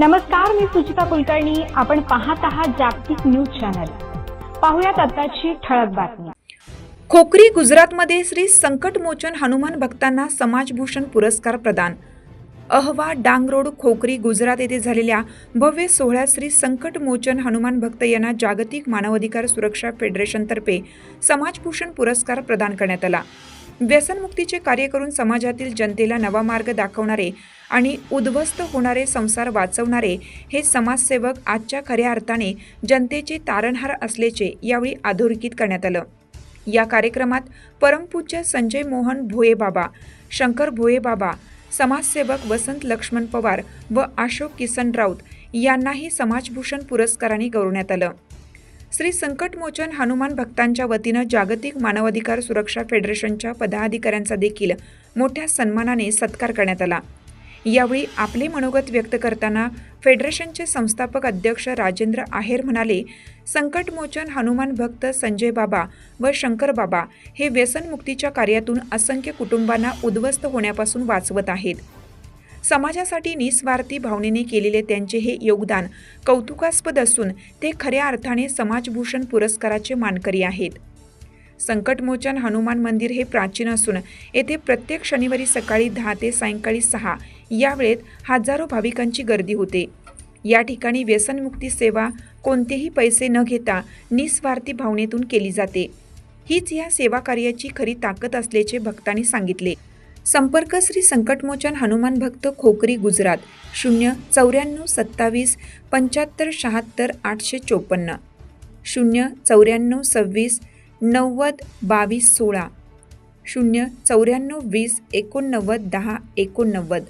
नमस्कार मी सुचिता कुलकर्णी. आपण पाहत आहात जागतिक न्यूज चॅनल. पाहुयात आताची ठळक बातमी. खोकरी गुजरातमध्ये श्री संकटमोचन हनुमान भक्तांना समाजभूषण पुरस्कार प्रदान. अहवा डांग रोड खोकरी गुजरात येथे झालेल्या भव्य सोहळ्यात श्री संकटमोचन हनुमान भक्त यांना जागतिक मानवाधिकार सुरक्षा फेडरेशनतर्फे समाजभूषण पुरस्कार प्रदान करण्यात आला. व्यसनमुक्तीचे कार्य करून समाजातील जनतेला नवा मार्ग दाखवणारे आणि उद्ध्वस्त होणारे संसार वाचवणारे हे समाजसेवक आजच्या खऱ्या अर्थाने जनतेचे तारणहार असल्याचे यावेळी अधोरेखित करण्यात आलं. या कार्यक्रमात परमपूज्य संजय मोहन भोये बाबा शंकर भोये बाबा समाजसेवक वसंत लक्ष्मण पवार व अशोक किसन राऊत यांनाही समाजभूषण पुरस्काराने गौरवण्यात आलं. श्री संकटमोचन हनुमान भक्तांच्या वतीनं जागतिक मानवाधिकार सुरक्षा फेडरेशनच्या पदाधिकाऱ्यांचा देखील मोठ्या सन्मानाने सत्कार करण्यात आला. यावेळी आपले मनोगत व्यक्त करताना फेडरेशनचे संस्थापक अध्यक्ष राजेंद्र आहेर म्हणाले संकटमोचन हनुमान भक्त संजय बाबा व शंकर बाबा हे व्यसनमुक्तीच्या कार्यातून असंख्य कुटुंबांना उद्ध्वस्त होण्यापासून वाचवत आहेत. समाजासाठी निस्वार्थी भावनेने केलेले त्यांचे हे योगदान कौतुकास्पद असून ते खऱ्या अर्थाने समाजभूषण पुरस्काराचे मानकरी आहेत. संकटमोचन हनुमान मंदिर हे प्राचीन असून येथे प्रत्येक शनिवारी सकाळी दहा ते सायंकाळी सहा या वेळेत हजारो भाविकांची गर्दी होते. या ठिकाणी व्यसनमुक्ती सेवा कोणतेही पैसे न घेता निस्वार्थी भावनेतून केली जाते. हीच या सेवा कार्याची खरी ताकद असल्याचे भक्तांनी सांगितले. संपर्क श्री संकटमोचन हनुमान भक्त खोकरी गुजरात शून्य चौऱ्याण्णव सत्तावीस पंच्याहत्तर शहात्तर आठशे चोपन्न शून्य चौऱ्याण्णव सव्वीस नव्वद बावीस सोळा शून्य चौऱ्याण्णव वीस एकोणनव्वद दहा एकोणनव्वद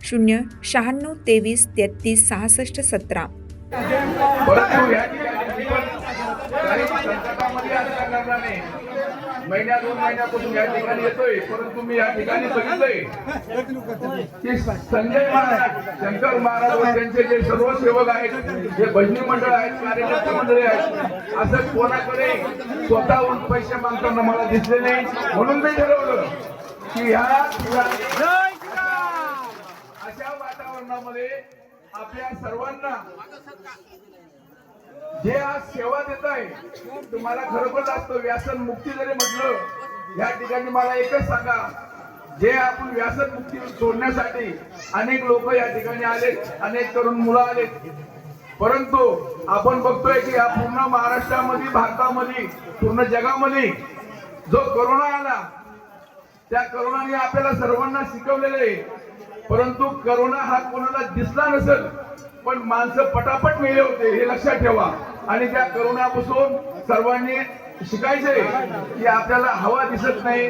शून्य शहाण्णव तेवीस तेहतीस सहासष्ट सतरा परंतु या ठिकाणी मी पण काही संकटामध्ये असल्या कारणाने महिन्या दोन महिन्यापासून या ठिकाणी येतोय. परंतु मी या ठिकाणी बघितलंय. की संजय महाराज शंकर महाराज व त्यांचे जे सर्व सेवक आहेत जे भजनी मंडळ आहेत कार्यकर्ते मंडळी आहेत असं कोणाकडे स्वतःहून पैसे मागताना मला दिसले नाही. म्हणून मी ठरवलं की ह्या अशा वातावरणामध्ये आपल्या सर्वांना जे आज सेवा देत आहे तुम्हाला खरोखर असतं व्यासन मुक्ती जरी म्हटलं या ठिकाणी मला एकच सांगा. जे आपण व्यासन मुक्ती सोडण्यासाठी अनेक लोक या ठिकाणी आले अनेक तरुण मुलं आलेत. परंतु आपण बघतोय की या पूर्ण महाराष्ट्रामध्ये भारतामध्ये पूर्ण जगामध्ये जो करोना आला त्या करोनाने आपल्याला सर्वांना शिकवलेलं आहे. परंतु करोना हा कोणाला दिसला नसेल पण माणसं पटापट मेले होते हे लक्षात ठेवा. आणि त्या करोनापासून सर्वांनी शिकायचंय की आपल्याला हवा दिसत नाही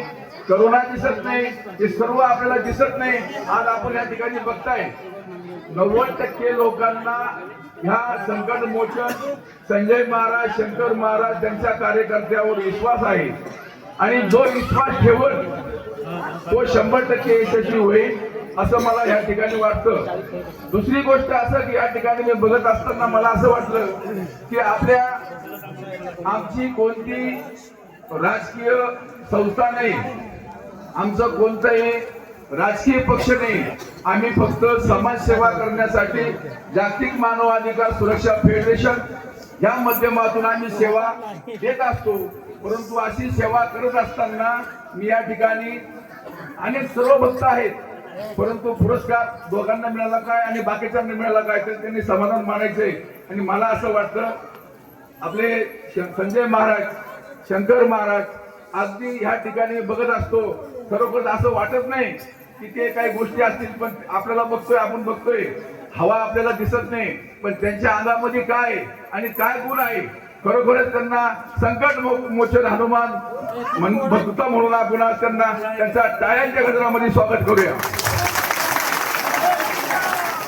करोना दिसत नाही हे सर्व आपल्याला दिसत नाही. आज आपण या ठिकाणी बघताय नव्वद टक्के लोकांना ह्या संकट मोचन संजय महाराज शंकर महाराज त्यांच्या कार्यकर्त्यावर विश्वास आहे. आणि जो विश्वास ठेवत तो शंभर टक्के यशस्वी होईल. असं मला या ठिकाणी वाटतं. दुसरी गोष्ट असं की या ठिकाणी मी बघत असताना मला असं वाटलं की आपल्या आमची कोणती राजकीय संस्था नाही आमचं कोणतंही राजकीय पक्ष नाही. आम्ही फक्त समाजसेवा करण्यासाठी जागतिक मानवाधिकार सुरक्षा फेडरेशन या माध्यमातून आम्ही सेवा देत असतो. परंतु अशी सेवा करत असताना मी या ठिकाणी अनेक सर्व भक्त आहेत. परंतु पुरस्कार दोघांना मिळाला काय आणि बाकीच्यांना मिळाला काय तर त्यांनी समाधान मानायचंय आणि मला असं वाटतं आपले संजय महाराज शंकर महाराज अगदी ह्या ठिकाणी बघत असतो. खरोखर असं वाटत नाही की ते काही गोष्टी असतील पण आपल्याला बघतोय आपण बघतोय. हवा आपल्याला दिसत नाही पण त्यांच्या अंगामध्ये काय आहे आणि काय गुण आहे खरोखरच त्यांना संकट मोचन हनुमान म्हण- भक्ता म्हणून आपण आज त्यांना त्यांच्या टाळ्यांच्या गजरामध्ये स्वागत करूया.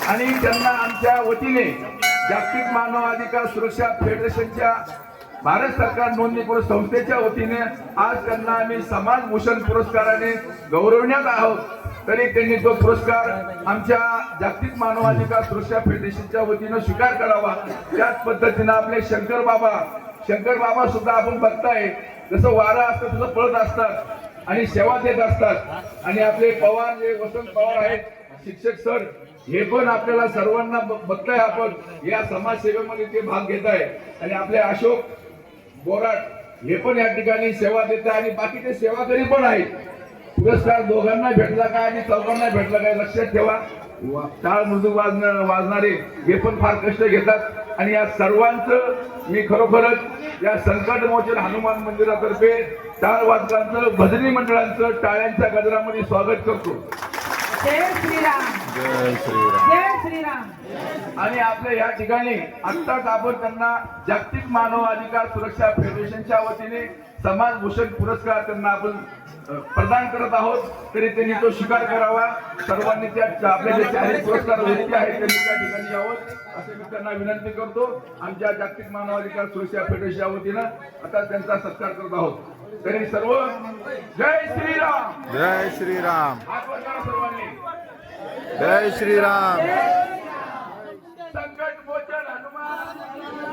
आणि त्यांना आमच्या वतीने जागतिक मानव अधिकार सुरक्षा फेडरेशनच्या भारत सरकार नोंदणीकृत संस्थेच्या वतीने आज त्यांना आम्ही समाज भूषण पुरस्काराने गौरवण्यात आहोत. तरी त्यांनी तो पुरस्कार आमच्या जागतिक मानवाधिकार सुरक्षा फेडरेशनच्या वतीनं स्वीकार करावा. त्याच पद्धतीनं आपले शंकर बाबा शंकर बाबा सुद्धा आपण बघताय. जसं वारा असतं तसं पळत असतात आणि सेवा देत असतात. आणि आपले पवार जे वसंत पवार आहेत शिक्षक सर हे पण आपल्याला सर्वांना ब- बघताय आपण. या समाजसेवेमध्ये ते भाग घेत आहे आणि आपले अशोक बोराट हे पण या ठिकाणी सेवा देत आहे आणि बाकीचे सेवाकरी पण आहेत. पुरस्कार दोघांना भेटला काय आणि चौघांना भेटला काय लक्षात ठेवा. टाळ मृदू वाजणार वाजणारे हे पण फार कष्ट घेतात. आणि या सर्वांचं मी खरोखरच या संकट मोचन हनुमान मंदिरातर्फे टाळ वादकांचं भजनी मंडळांचं टाळ्यांच्या गजरामध्ये स्वागत करतो. जय श्रीराम. जय श्रीराम. जय श्रीराम. आणि आपल्या या ठिकाणी आत्ताच आपण त्यांना जागतिक मानव अधिकार सुरक्षा फेडरेशनच्या वतीने समाजभूषण पुरस्कार त्यांना आपण प्रदान करत आहोत. तरी त्यांनी तो स्वीकार करावा. सर्वांनी त्या आपले जे चारही पुरस्कार व्यक्ती आहेत त्यांनी त्या ठिकाणी यावं. असे मी त्यांना विनंती करतो. आमच्या जागतिक मानव अधिकार सुरक्षा फेडरेशनच्या वतीनं आता त्यांचा सत्कार करत आहोत. तरी सर्व जय श्रीराम. जय श्रीराम. सर्वांनी. जय श्रीराम संकट मोचन हनुमान जय संकट मोचन हनुमान जय जय जय धन्यवाद